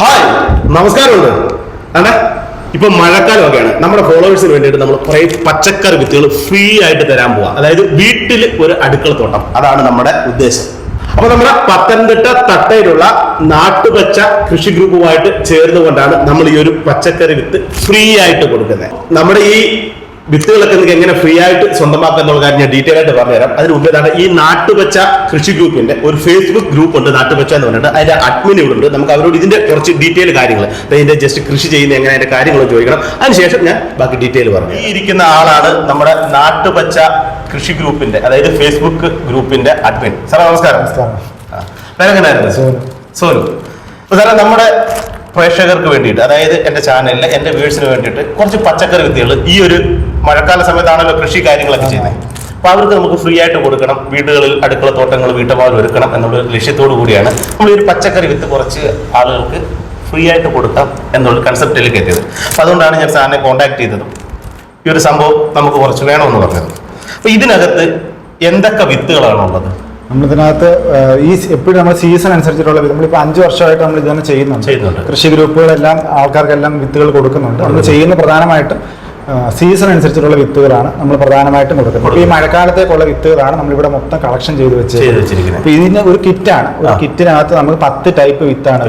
Hi. നമസ്കാരമുണ്ട്. അതെ ഇപ്പൊ മഴക്കാലമൊക്കെയാണ്. നമ്മുടെ ഫോളോവേഴ്സിന് വേണ്ടിയിട്ട് നമ്മൾ കുറെ പച്ചക്കറി വിത്തുകൾ ഫ്രീ ആയിട്ട് തരാൻ പോവാം. അതായത് വീട്ടിൽ ഒരു അടുക്കള തോട്ടം. അതാണ് നമ്മുടെ ഉദ്ദേശം. അപ്പൊ നമ്മുടെ പത്തനംതിട്ട തട്ടയിലുള്ള നാട്ടുപച്ച കൃഷി ഗ്രൂപ്പുമായിട്ട് ചേർന്നുകൊണ്ടാണ് നമ്മൾ ഈ ഒരു പച്ചക്കറി വിത്ത് ഫ്രീ ആയിട്ട് കൊടുക്കുന്നത്. നമ്മുടെ ഈ വിത്തുകളൊക്കെ നിങ്ങൾക്ക് എങ്ങനെ ഫ്രീ ആയിട്ട് സ്വന്തമാക്കുക എന്നുള്ള കാര്യം ഞാൻ ഡീറ്റെയിൽ ആയിട്ട് പറഞ്ഞുതരാം. അതിന് മുമ്പേ തന്നെ ഈ നാട്ടുവച്ച കൃഷി ഗ്രൂപ്പിന്റെ ഒരു ഫേസ്ബുക്ക് ഗ്രൂപ്പ് ഉണ്ട് നാട്ടുവച്ച എന്ന് പറഞ്ഞിട്ട്. അതിന്റെ അഡ്മിൻ ഇവിടെ ഉണ്ട്. നമുക്ക് അവരോട് ഇതിന്റെ കുറച്ച് ഡീറ്റെയിൽ കാര്യങ്ങൾ ഇതിന്റെ ജസ്റ്റ് കൃഷി ചെയ്യുന്ന എങ്ങനെ അതിന്റെ കാര്യങ്ങൾ ചോദിക്കണം. അതിനുശേഷം ഞാൻ ബാക്കി ഡീറ്റെയിൽ പറഞ്ഞു ഈ ഇരിക്കുന്ന ആളാണ് നമ്മുടെ നാട്ടുപച്ച കൃഷി ഗ്രൂപ്പിന്റെ അതായത് ഫേസ്ബുക്ക് ഗ്രൂപ്പിന്റെ അഡ്മിൻ സാർ നമസ്കാരം. പേരെങ്ങനെയായിരുന്നു? സോനു. സോനു. അപ്പൊ സാറേ നമ്മുടെ പ്രേക്ഷകർക്ക് വേണ്ടിയിട്ട് അതായത് എന്റെ ചാനലിന് എന്റെ വ്യൂവേഴ്സിന് വേണ്ടിയിട്ട് കുറച്ച് പച്ചക്കറി വിത്തുകൾ ഈ ഒരു മഴക്കാല സമയത്താണല്ലോ കൃഷി കാര്യങ്ങളൊക്കെ ചെയ്യുന്നത്. അപ്പൊ അവർക്ക് നമുക്ക് ഫ്രീ ആയിട്ട് കൊടുക്കണം. വീടുകളിൽ അടുക്കള തോട്ടങ്ങൾ വീട്ടമാൽ ഒരുക്കണം എന്നുള്ള ലക്ഷ്യത്തോടു കൂടിയാണ് നമ്മൾ ഈ ഒരു പച്ചക്കറി വിത്ത് കുറച്ച് ആളുകൾക്ക് ഫ്രീ ആയിട്ട് കൊടുക്കാം എന്നുള്ള കൺസെപ്റ്റിലേക്ക് എത്തിയത്. അപ്പൊ അതുകൊണ്ടാണ് ഞാൻ സാറിനെ കോൺടാക്ട് ചെയ്തതും. ഈ ഒരു സംഭവം നമുക്ക് കുറച്ച് വേണമെന്ന് പറഞ്ഞത്. അപ്പൊ ഇതിനകത്ത് എന്തൊക്കെ വിത്തുകളാണ് ഉള്ളത് നമ്മളിതിനകത്ത് ഈ എപ്പോഴും നമ്മൾ സീസൺ അനുസരിച്ചിട്ടുള്ള നമ്മളിപ്പോൾ അഞ്ച് വർഷമായിട്ട് നമ്മൾ ഇതുതന്നെ ചെയ്യുന്നുണ്ട്. ചെയ്യുന്നുണ്ട്. കൃഷി ഗ്രൂപ്പുകളെല്ലാം ആൾക്കാർക്കെല്ലാം വിത്തുകൾ കൊടുക്കുന്നുണ്ട്. നമ്മൾ ചെയ്യുന്ന പ്രധാനമായിട്ട് സീസൺ അനുസരിച്ചിട്ടുള്ള വിത്തുകളാണ് നമ്മൾ പ്രധാനമായിട്ടും കൊടുക്കുന്നത്. ഈ മഴക്കാലത്തേക്കുള്ള വിത്തുകളാണ് നമ്മളിവിടെ മൊത്തം കളക്ഷൻ ചെയ്ത് വെച്ചിരിക്കുന്നത്. അപ്പോൾ ഇതിന് ഒരു കിറ്റാണ്. ഒരു. കിറ്റിനകത്ത് നമ്മൾ പത്ത് ടൈപ്പ് വിത്താണ്?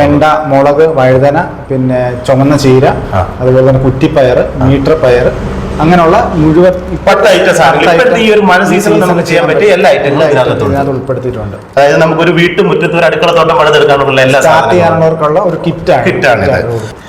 വെണ്ട മുളക് വഴുതന പിന്നെ ചുമന്ന ചീര അതുപോലെ തന്നെ കുറ്റിപ്പയർ മീറ്റർ പയർ അങ്ങനെയുള്ള മുഴുവൻ ആണ് ഈ ഒരു മഴ സീസണിൽ നമുക്ക് ചെയ്യാൻ പറ്റിയ എല്ലാ ഐറ്റങ്ങളും ഇതിനകത്ത് ഉൾപ്പെടുത്തിയിട്ടുണ്ട്. അതായത് നമുക്കൊരു വീട്ടുമുറ്റത്ത് ഒരു അടുക്കള തോട്ടം പണിതെടുക്കാനുള്ള എല്ലാ സ്റ്റാർട്ട് ചെയ്യാനുള്ളവർക്കുള്ള ഒരു കിറ്റാണ് കിറ്റാണ്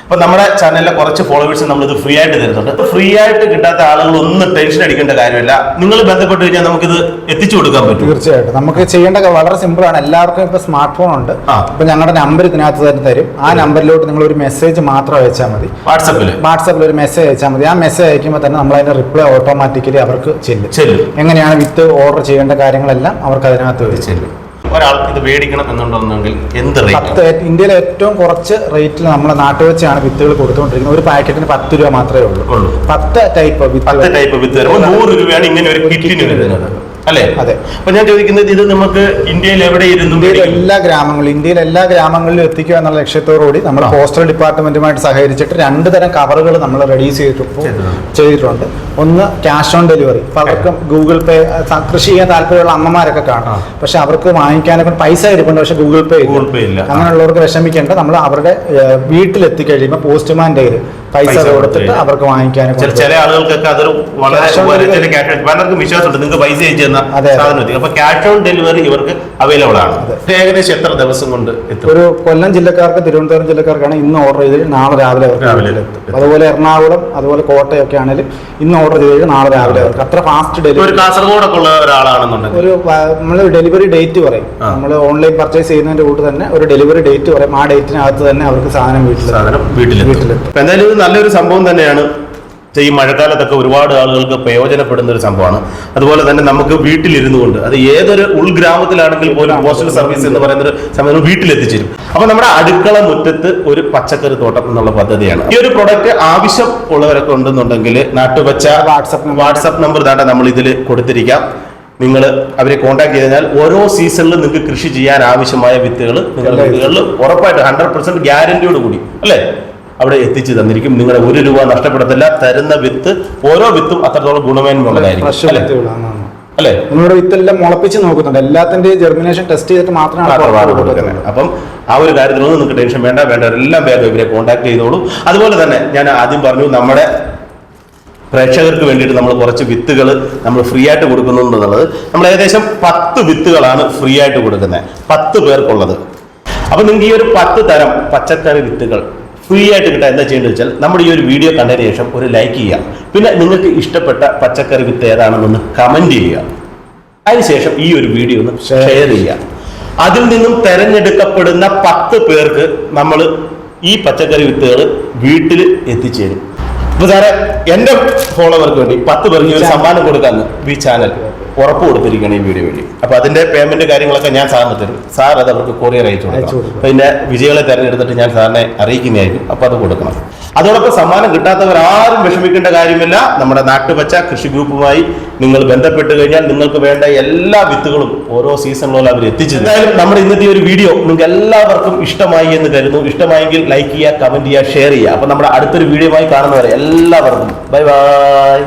അപ്പൊ നമ്മുടെ ചാനലിലെ കുറച്ച് ഫോളോവേഴ്സ് നമ്മൾ ഇത് ഫ്രീ ആയിട്ട് തരുന്നുണ്ട്. ഫ്രീ ആയിട്ട് കിട്ടാത്ത ആളുകൾ ഒന്നും ടെൻഷൻ അടിക്കേണ്ട കാര്യമില്ല. നിങ്ങൾ ബന്ധപ്പെട്ട് കഴിഞ്ഞാൽ നമുക്കിത് എത്തിച്ചു കൊടുക്കാൻ പറ്റും. തീർച്ചയായിട്ടും. നമുക്ക് ചെയ്യേണ്ട വളരെ സിമ്പിൾ ആണ്. എല്ലാവർക്കും ഇപ്പൊ സ്മാർട്ട് ഫോൺ ഉണ്ട്. അപ്പൊ ഞങ്ങളുടെ നമ്പർ ഇതിനകത്ത് തന്നെ തരും. ആ നമ്പറിലോട്ട് നിങ്ങൾ ഒരു മെസ്സേജ് മാത്രം അയച്ചാൽ മതി. വാട്സപ്പിൽ വാട്സപ്പിൽ ഒരു മെസ്സേജ് അയച്ചാൽ മതി. ആ മെസ്സേജ് അയക്കുമ്പോൾ തന്നെ നമ്മൾ അതിന്റെ റിപ്ലൈ ഓട്ടോമാറ്റിക്കലി അവർക്ക് ചെല്ലും. എങ്ങനെയാണ് വിത്ത് ഓർഡർ ചെയ്യേണ്ട കാര്യങ്ങളെല്ലാം അവർക്ക് അതിനകത്ത് ചെല്ലും. ഒരാൾക്ക് ഇത് മേടിക്കണം എന്നുണ്ടെന്നുണ്ടെങ്കിൽ എന്ത് റേറ്റ് ഇന്ത്യയിലെ ഏറ്റവും കുറച്ച് റേറ്റിൽ നമ്മളെ നാട്ടു വെച്ചാണ് വിത്തുകൾ കൊടുത്തുകൊണ്ടിരിക്കുന്നത്. ഒരു പാക്കറ്റിന് പത്ത് രൂപ മാത്രമേ ഉള്ളൂ. പത്ത് ടൈപ്പ് പത്ത് ടൈപ്പ് വിത്ത് വരുമ്പോൾ നൂറ് രൂപയാണ് ഇങ്ങനെ ഒരു കിറ്റിന് വരുന്നത്. അല്ലേ? അതെ. അപ്പൊ ഞാൻ ചോദിക്കുന്നത് ഇത് നമുക്ക് ഇന്ത്യയിൽ എവിടെ ഇരുന്നും ഇന്ത്യയിലെ എല്ലാ ഗ്രാമങ്ങളിലും ഇന്ത്യയിലെ എല്ലാ ഗ്രാമങ്ങളിലും എത്തിക്കുക എന്നുള്ള ലക്ഷ്യത്തോടുകൂടി നമ്മൾ പോസ്റ്റൽ ഡിപ്പാർട്ട്മെന്റുമായിട്ട് സഹകരിച്ചിട്ട് രണ്ട് തരം കവറുകൾ നമ്മൾ റെഡ്യൂസ് ചെയ്തിട്ടുണ്ട് ചെയ്തിട്ടുണ്ട്. ചെയ്തിട്ടുണ്ട്. ഒന്ന് ക്യാഷ് ഓൺ ഡെലിവറി പലർക്കും ഗൂഗിൾ പേ കൃഷി ചെയ്യാൻ താല്പര്യമുള്ള അമ്മമാരൊക്കെ കാണും. പക്ഷെ അവർക്ക് വാങ്ങിക്കാനൊക്കെ പൈസ ഇരിപ്പുണ്ട് പക്ഷെ ഗൂഗിൾ പേ ഗൂഗിൾ പേ ഇല്ല. അങ്ങനെയുള്ളവർക്ക് വിഷമിക്കേണ്ട. നമ്മൾ അവരുടെ വീട്ടിലെത്തിക്കഴിയുമ്പോൾ വീട്ടിലെത്തി കഴിയുമ്പോൾ പോസ്റ്റ്മാന്റെ കയ്യിൽ പൈസ കൊടുത്തിട്ട് അവർക്ക് വാങ്ങിക്കാനും ചില ആളുകൾക്കൊക്കെ അതൊരു വളരെ ക്യാഷ് പലർക്കും വിശ്വാസമുണ്ട്. നിങ്ങൾക്ക് പൈസ അയച്ചു തന്ന അതെ. സാധനം അപ്പൊ ക്യാഷ് ഓൺ ഡെലിവറി ഇവർക്ക് അവൈലബിൾ ആണ്. ഏകദേശം എത്ര ദിവസം കൊണ്ട് ഒരു കൊല്ലം ജില്ലക്കാർക്ക് തിരുവനന്തപുരം ജില്ലക്കാർക്കാണ് ഇന്ന് ഓർഡർ ചെയ്ത് നാളെ രാവിലെ അവർക്ക്. അതുപോലെ എറണാകുളം അതുപോലെ കോട്ടയൊക്കെ ആണെങ്കിലും ഇന്ന് ഓർഡർ ചെയ്ത് നാളെ രാവിലെ അവർക്ക്. അത്ര ഫാസ്റ്റ് ഡെലിവറി കാസർഗോഡൊക്കെ ഉള്ള ഒരാളാണെന്നുണ്ടെങ്കിൽ. ഒരു നമ്മൾ ഡെലിവറി ഡേറ്റ് പറയും. നമ്മൾ ഓൺലൈൻ പർച്ചേസ് ചെയ്യുന്നതിന്റെ കൂട്ട് തന്നെ ഒരു ഡെലിവറി ഡേറ്റ് പറയും. ആ ഡേറ്റിനകത്ത് തന്നെ അവർക്ക് സാധനം വീട്ടിൽ വീട്ടിലെത്തും. എന്തായാലും നല്ലൊരു സംഭവം തന്നെയാണ് ഈ മഴക്കാലത്തൊക്കെ ഒരുപാട് ആളുകൾക്ക് പ്രയോജനപ്പെടുന്ന ഒരു സംഭവമാണ്. അതുപോലെ തന്നെ നമുക്ക് വീട്ടിലിരുന്നു കൊണ്ട് അത് ഏതൊരു ഉൾഗ്രാമത്തിലാണെങ്കിൽ പോലും പോസ്റ്റൽ സർവീസ് എന്ന് പറയുന്ന ഒരു സമയം വീട്ടിലെത്തിച്ചേരും. അപ്പൊ നമ്മുടെ അടുക്കള മുറ്റത്ത് ഒരു പച്ചക്കറി തോട്ടം എന്നുള്ള പദ്ധതിയാണ്. ഈ ഒരു പ്രൊഡക്റ്റ് ആവശ്യം ഉള്ളവരൊക്കെ ഉണ്ടെന്നുണ്ടെങ്കിൽ നാട്ടുപച്ച വാട്സപ്പ്. വാട്സപ്പ് നമ്പർ താണ്ട നമ്മൾ ഇതിൽ കൊടുത്തിരിക്കാം. നിങ്ങൾ അവരെ കോൺടാക്ട് ചെയ്ത് കഴിഞ്ഞാൽ ഓരോ സീസണിലും നിങ്ങൾക്ക് കൃഷി ചെയ്യാൻ ആവശ്യമായ വിത്തുകൾ നിങ്ങളുടെ വീടുകളിൽ ഉറപ്പായിട്ട് ഹൺഡ്രഡ് പെർസെന്റ് ഗ്യാരണ്ടിയോട് കൂടി അല്ലേ? അവിടെ എത്തിച്ചു തന്നിരിക്കും. നിങ്ങളുടെ ഒരു രൂപ നഷ്ടപ്പെടത്തില്ല തരുന്ന വിത്ത് ഓരോ വിത്തും അത്രത്തോളം ഗുണമേന്മയുള്ളതായിരിക്കും. അല്ലേ? നിങ്ങളുടെ വിത്തെല്ലാം മുളപ്പിച്ച് നോക്കുന്നുണ്ട്. എല്ലാത്തിന്റെ ജെർമിനേഷൻ ടെസ്റ്റ് ചെയ്തിട്ട് മാത്രമാണ്. അപ്പം ആ ഒരു കാര്യത്തിലൊന്നും നിങ്ങൾക്ക് ടെൻഷൻ വേണ്ട. വേണ്ട എല്ലാം വേഗം ഇവരെ കോൺടാക്ട് ചെയ്തോളൂ. അതുപോലെ തന്നെ ഞാൻ ആദ്യം പറഞ്ഞു നമ്മുടെ പ്രേക്ഷകർക്ക് വേണ്ടിയിട്ട് നമ്മൾ കുറച്ച് വിത്തുകൾ നമ്മൾ ഫ്രീ ആയിട്ട് കൊടുക്കുന്നുണ്ട് എന്നുള്ളത്. നമ്മൾ ഏകദേശം പത്ത് വിത്തുകളാണ് ഫ്രീ ആയിട്ട് കൊടുക്കുന്നത്. പത്ത് പേർക്കുള്ളത്. അപ്പൊ നിങ്ങൾക്ക് ഈ ഒരു പത്ത് തരം പച്ചക്കറി വിത്തുകൾ ഫ്രീ ആയിട്ട് കിട്ടാൻ എന്താ ചെയ്യേണ്ടത് വെച്ചാൽ നമ്മുടെ ഈ ഒരു വീഡിയോ കണ്ടതിന് ശേഷം ഒരു ലൈക്ക് ചെയ്യുക. പിന്നെ നിങ്ങൾക്ക് ഇഷ്ടപ്പെട്ട പച്ചക്കറി വിത്ത് ഏതാണെന്നൊന്ന് കമന്റ് ചെയ്യുക. അതിനുശേഷം ഈ ഒരു വീഡിയോ ഒന്ന് ഷെയർ ചെയ്യുക. അതിൽ നിന്നും തെരഞ്ഞെടുക്കപ്പെടുന്ന പത്ത് പേർക്ക് നമ്മൾ ഈ പച്ചക്കറി വിത്തുകൾ വീട്ടിൽ എത്തിച്ചേരും. അപ്പൊ സാറേ എന്റെ ഫോളോവർക്ക് വേണ്ടി പത്ത് പേർക്ക് ഒരു സമ്മാനം കൊടുക്കാമെന്ന് ഈ ചാനൽ ഉറപ്പ് കൊടുത്തിരിക്കുകയാണ് ഈ വീഡിയോ വഴി അപ്പൊ അതിന്റെ പേയ്മെന്റ് കാര്യങ്ങളൊക്കെ ഞാൻ സാറിന് തരും. സാർ അത് അവർക്ക് കൊറിയർ അയച്ചു കൊടുക്കും. അപ്പൊ ഇതിന്റെ വിജയികളെ തെരഞ്ഞെടുത്തിട്ട് ഞാൻ സാറിനെ അറിയിക്കുന്നതായിരിക്കും. അപ്പൊ അത് കൊടുക്കണം. അതോടൊപ്പം സമ്മാനം കിട്ടാത്തവർ ആരും വിഷമിക്കേണ്ട കാര്യമില്ല. നമ്മുടെ നാട്ടുപച്ച കൃഷി ഗ്രൂപ്പുമായി നിങ്ങൾ ബന്ധപ്പെട്ട് കഴിഞ്ഞാൽ നിങ്ങൾക്ക് വേണ്ട എല്ലാ വിത്തുകളും ഓരോ സീസണിലും അവർ എത്തിച്ചു എന്തായാലും നമ്മുടെ ഇന്നത്തെ ഈ ഒരു വീഡിയോ നിങ്ങൾക്ക് എല്ലാവർക്കും ഇഷ്ടമായി എന്ന് കരുതുന്നു. ഇഷ്ടമായെങ്കിൽ ലൈക്ക് ചെയ്യുക കമന്റ് ചെയ്യുക ഷെയർ ചെയ്യുക. അപ്പൊ നമ്മുടെ അടുത്തൊരു വീഡിയോ ആയി കാണുന്നവരെ എല്ലാവർക്കും. Bye bye